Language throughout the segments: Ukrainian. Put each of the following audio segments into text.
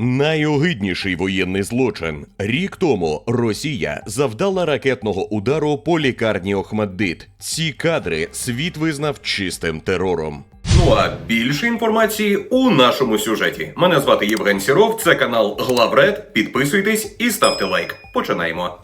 Найогидніший воєнний злочин. Рік тому Росія завдала ракетного удару по лікарні Охмаддит. Ці кадри світ визнав чистим терором. Ну а більше інформації у нашому сюжеті. Мене звати Євген Сіров, це канал Главред. Підписуйтесь і ставте лайк. Починаємо.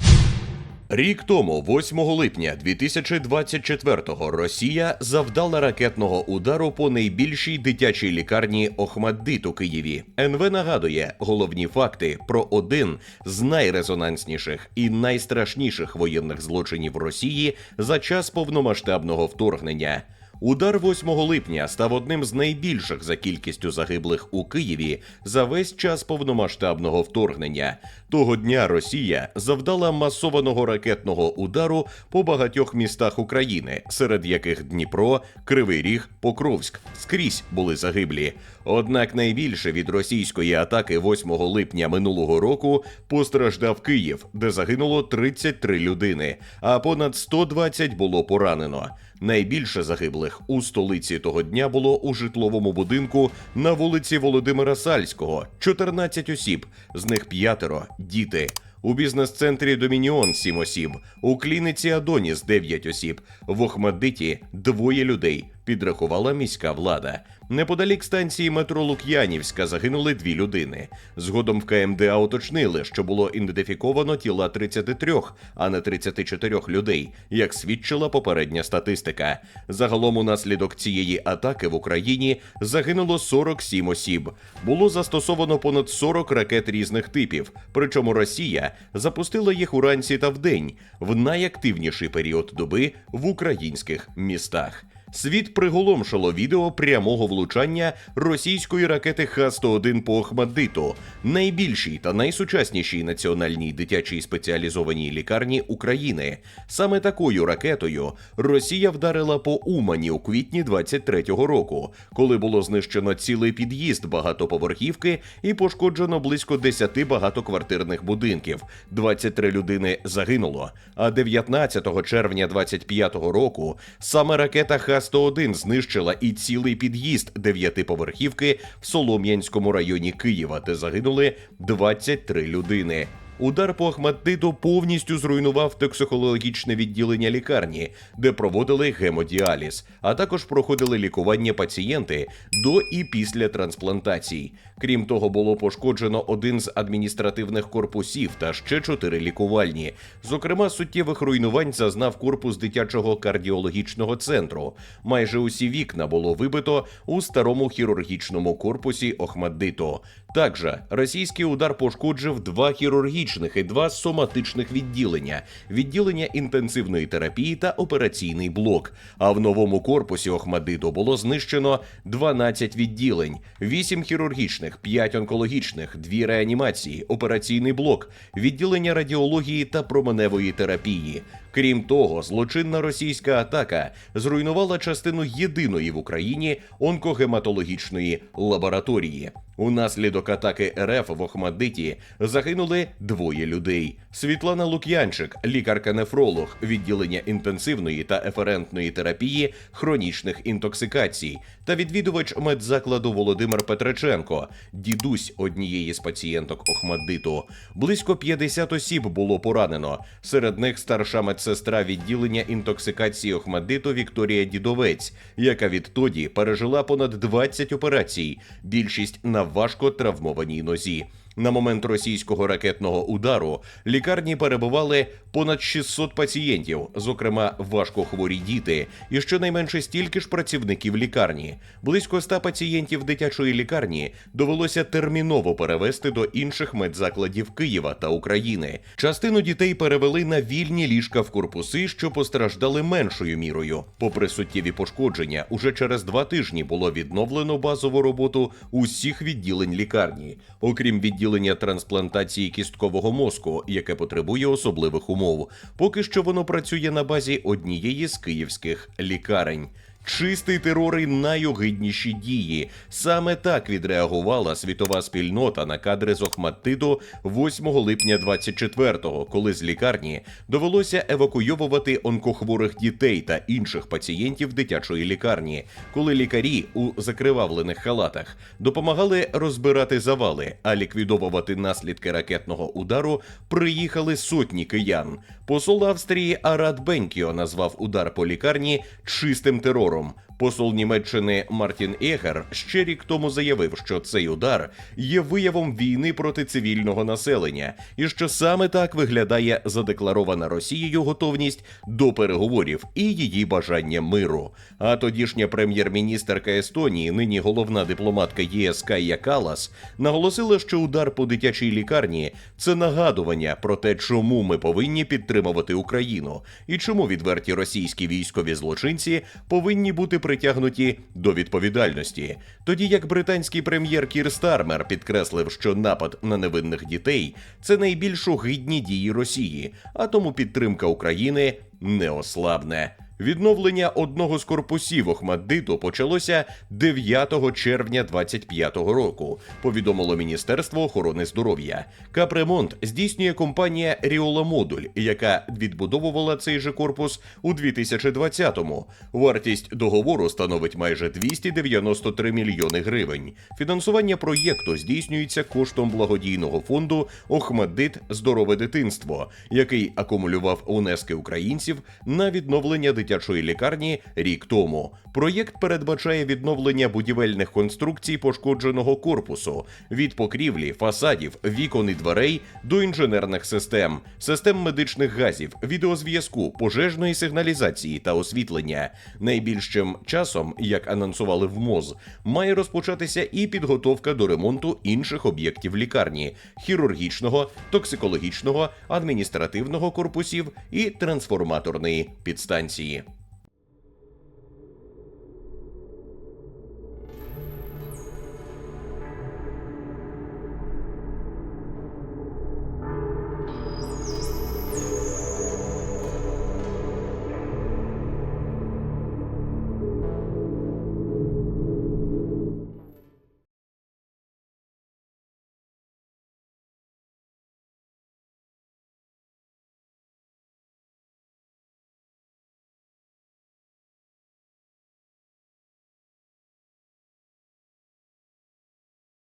Рік тому, 8 липня 2024-го, Росія завдала ракетного удару по найбільшій дитячій лікарні Охмаддит у Києві. НВ нагадує головні факти про один з найрезонансніших і найстрашніших воєнних злочинів Росії за час повномасштабного вторгнення. Удар 8 липня став одним з найбільших за кількістю загиблих у Києві за весь час повномасштабного вторгнення. Того дня Росія завдала масованого ракетного удару по багатьох містах України, серед яких Дніпро, Кривий Ріг, Покровськ скрізь були загиблі. Однак найбільше від російської атаки 8 липня минулого року постраждав Київ, де загинуло 33 людини, а понад 120 було поранено. Найбільше загиблих у столиці того дня було у житловому будинку на вулиці Володимира Сальського 14 осіб, з них п'ятеро діти. У бізнес-центрі Домініон 7 осіб, у клініці Адоніс 9 осіб, в Охмадиті двоє людей. Підрахувала міська влада. Неподалік станції метро Лук'янівська загинули дві людини. Згодом в КМДА уточнили, що було ідентифіковано тіла 33, а не 34 людей, як свідчила попередня статистика. Загалом, унаслідок цієї атаки в Україні загинуло 47 осіб. Було застосовано понад 40 ракет різних типів. Причому Росія запустила їх уранці та вдень в найактивніший період доби в українських містах. Світ приголомшило відео прямого влучання російської ракети Х-101 по Охмаддиту, найбільшій та найсучаснішій національній дитячій спеціалізованій лікарні України. Саме такою ракетою Росія вдарила по Умані у квітні 23-го року, коли було знищено цілий під'їзд багатоповерхівки і пошкоджено близько 10 багатоквартирних будинків. 23 людини загинуло. А 19 червня 25-го року саме ракета Х-101 знищила і цілий під'їзд дев'ятиповерхівки в Солом'янському районі Києва, де загинули 23 людини. Удар по Ахмаддиту повністю зруйнував токсикологічне відділення лікарні, де проводили гемодіаліз, а також проходили лікування пацієнти до і після трансплантацій. Крім того, було пошкоджено один з адміністративних корпусів та ще чотири лікувальні. Зокрема, суттєвих руйнувань зазнав корпус дитячого кардіологічного центру. Майже усі вікна було вибито у старому хірургічному корпусі Охмаддиту. Також російський удар пошкоджив два хірургічних і два соматичних відділення: відділення інтенсивної терапії та операційний блок. А в новому корпусі Охмадиту було знищено 12 відділень, 8 хірургічних, 5 онкологічних, 2 реанімації, операційний блок, відділення радіології та променевої терапії. Крім того, злочинна російська атака зруйнувала частину єдиної в Україні онкогематологічної лабораторії. Унаслідок атаки РФ в Охмадиті загинули двоє людей. Світлана Лук'янчик, лікарка-нефролог відділення інтенсивної та еферентної терапії хронічних інтоксикацій, та відвідувач медзакладу Володимир Петриченко, дідусь однієї з пацієнток Охмаддиту. Близько 50 осіб було поранено. Серед них старша медсестра відділення інтоксикації Охмадиту Вікторія Дідовець, яка відтоді пережила понад 20 операцій, більшість на важко травмованій нозі. На момент російського ракетного удару лікарні перебували понад 600 пацієнтів, зокрема важкохворі діти, і щонайменше стільки ж працівників лікарні. Близько 100 пацієнтів дитячої лікарні довелося терміново перевести до інших медзакладів Києва та України. Частину дітей перевели на вільні ліжка в корпуси, що постраждали меншою мірою. Попри суттєві пошкодження, уже через два тижні було відновлено базову роботу усіх відділень лікарні, окрім відділення трансплантації кісткового мозку, яке потребує особливих умов. Поки що воно працює на базі однієї з київських лікарень. Чистий терор і найогидніші дії. Саме так відреагувала світова спільнота на кадри з Охматтиту 8 липня 24-го, коли з лікарні довелося евакуйовувати онкохворих дітей та інших пацієнтів дитячої лікарні, коли лікарі у закривавлених халатах допомагали розбирати завали, а ліквідовувати наслідки ракетного удару приїхали сотні киян. Посол Австрії Арат Бенкіо назвав удар по лікарні чистим терором. Посол Німеччини Мартін Егер ще рік тому заявив, що цей удар є виявом війни проти цивільного населення, і що саме так виглядає задекларована Росією готовність до переговорів і її бажання миру. А тодішня прем'єр-міністерка Естонії, нині головна дипломатка ЄС Кая Калас, наголосила, що удар по дитячій лікарні це нагадування про те, чому ми повинні підтримувати Україну і чому відверті російські військові злочинці повинні бути притягнуті до відповідальності. Тоді як британський прем'єр Кір Стармер підкреслив, що напад на невинних дітей це найбільш огидні дії Росії, а тому підтримка України не ослабне. Відновлення одного з корпусів Охмаддиту почалося 9 червня 25-го року. Повідомило Міністерство охорони здоров'я. Капремонт здійснює компанія Ріола Модуль, яка відбудовувала цей же корпус у 2020-му. Вартість договору становить майже 293 мільйони гривень. Фінансування проєкту здійснюється коштом благодійного фонду Охмаддит Здорове дитинство, який акумулював внески українців на відновлення дитячої лікарні рік тому. Проєкт передбачає відновлення будівельних конструкцій пошкодженого корпусу від покрівлі, фасадів, вікон і дверей до інженерних систем, систем медичних газів, відеозв'язку, пожежної сигналізації та освітлення. Найбільшим часом, як анонсували в МОЗ, має розпочатися і підготовка до ремонту інших об'єктів лікарні хірургічного, токсикологічного, адміністративного корпусів і трансформаторної підстанції.